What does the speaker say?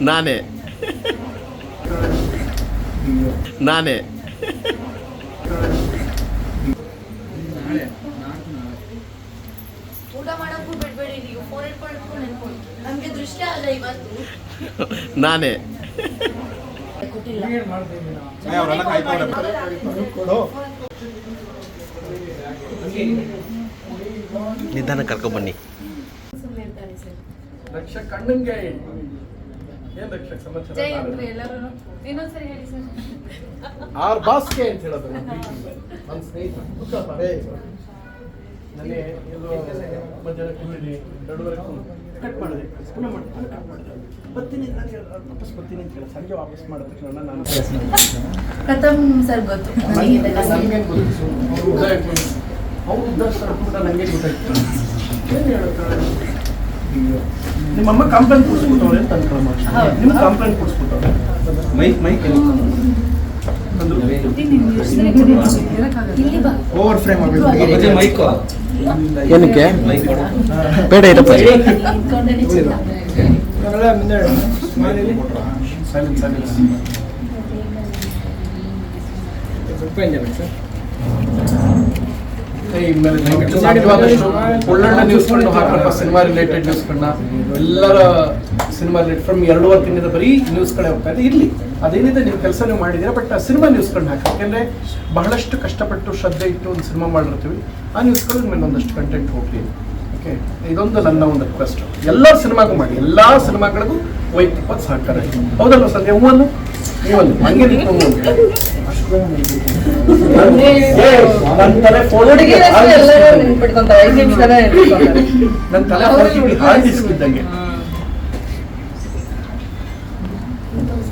ನಾನೇ. ನಾನೇ. ನಾನೇ. ನಿಧಾನ ಕರ್ಕೊಂಡ್ಬನ್ನಿ ಲಕ್ಷ ಕಣ್ಣಂಗೆ. ಜೈ ಅಂದ್ರೆ ಎಲ್ಲರೂ ಇನ್ನೊಂದ್ಸರಿ ಹೇಳಿ ಸರ್. ಆರ್ ಬಾಸ್ಗೆ ಅಂತ ಹೇಳೋದು ನನ್ನ ಸ್ನೇಹಿತ. ನನಗೆ ಇದು ಮಧ್ಯಾಹ್ನ ಕೂತಿದ್ದೀನಿ ಎರಡೂವರೆ ಕಟ್ ಮಾಡಿದೆ. ಪುನಃ ಮಾಡಿ ಪುನಃ ಕಟ್ ಮಾಡಿದೆ. ಬರ್ತೀನಿ ನಾನು ವಾಪಸ್ ಬರ್ತೀನಿ ಅಂತ ಹೇಳಿ ಸಂಜೆ ವಾಪಸ್ ಮಾಡಿದ ತಕ್ಷಣ ನಾನು ಪ್ರಥಮ್ ಸರ್ ಗೊತ್ತು. ನನಗೆ ಗೊತ್ತು ಅವ್ರು ಉದ್ದಾರ ನನಗೆ ಗೊತ್ತಾಯ್ತು. ಏನು ಹೇಳುತ್ತಾರೆ ನಿಮ್ಮಮ್ಮ ಕಂಪ್ಲೇಂಟ್ ಕೊಡಿಸ್ಬಿಟ್ಟವ್ರೆ ಅಂತ ಅನ್ಕೊಳ್ಳೋ ಹೌದು. ನಿಮ್ಮ ಕಂಪ್ಲೇಂಟ್ ಕೊಡಿಸ್ಬಿಟ್ಟವ್ರೆ. ಮೈಕ್ ಮೈಕ್ ಒಂದು ಇಲ್ಲಿ ಬಾ. ಓವರ್ ಫ್ರೇಮ್ ಮೈಕ್ ಏನಕ್ಕೆ? ಮೈಕ್ ಬೇಡ ಇರಪ್ಪ. ಸೈಲೆನ್ಸ್ ಸೈಲೆನ್ಸ್ ಸಾಧ್ಯವಾದಷ್ಟು ಒಳ್ಳೊಳ್ಳೆ ನ್ಯೂಸ್ಗಳನ್ನ ಹಾಕಪ್ಪ ಸಿನಿಮಾ ರಿಲೇಟೆಡ್ ನ್ಯೂಸ್ಗಳನ್ನ ಎಲ್ಲರ ಸಿನಿಮಾ ರಿಲೇಟೆಡ್ ಫ್ರಮ್ ಎರಡೂವರೆ ತಿಂಗಳಿಂದ ಬರೀ ನ್ಯೂಸ್ಗಳೇ ಹೋಗ್ತಾ ಇದೆ. ಇಲ್ಲಿ ಅದೇನಿದೆ, ನೀವು ಕೆಲಸ ನೀವು ಮಾಡಿದ್ದೀರಾ ಬಟ್ ಆ ಸಿನಿಮಾ ನ್ಯೂಸ್ಗಳನ್ನ ಹಾಕಿ. ಯಾಕೆಂದರೆ ಬಹಳಷ್ಟು ಕಷ್ಟಪಟ್ಟು ಶ್ರದ್ಧೆ ಇಟ್ಟು ಒಂದು ಸಿನಿಮಾ ಮಾಡಿರ್ತೀವಿ. ಆ ನ್ಯೂಸ್ಗಳ ಮೇಲೆ ಒಂದಷ್ಟು ಕಂಟೆಂಟ್ ಹೋಗಲಿ. ಓಕೆ ಇದೊಂದು ನನ್ನ ಒಂದು ರಿಕ್ವೆಸ್ಟ್ ಎಲ್ಲ ಸಿನಿಮಾಗೂ ಮಾಡಿ. ಎಲ್ಲ ಸಿನಿಮಾಗಳಿಗೂ ವೈಯಕ್ತಿಕವಾದ ಸಹಕಾರ. ಹೌದಲ್ವ ಸಂಧ್ಯಾ ಹೂವನ್ನು? ನೀವೊಂದು ಹಂಗೆ ನಿಂತು ನನ್ ತಲೆ phone ಹುಡುಗಿರ ಎಲ್ಲರೂ. ನೆನ್ಪಿಟ್ಕೊಂತಾರೆ ಐದು ನಿಮಿಷದಲ್ಲೇ ನೆನ್ಪಿಟ್ಕೊಂತಾರೆ. ನನ್ನ ತಲೆ ಹಾರ್ಡ್ ಡಿಸ್ಕ್ ಇದ್ದಂಗೆ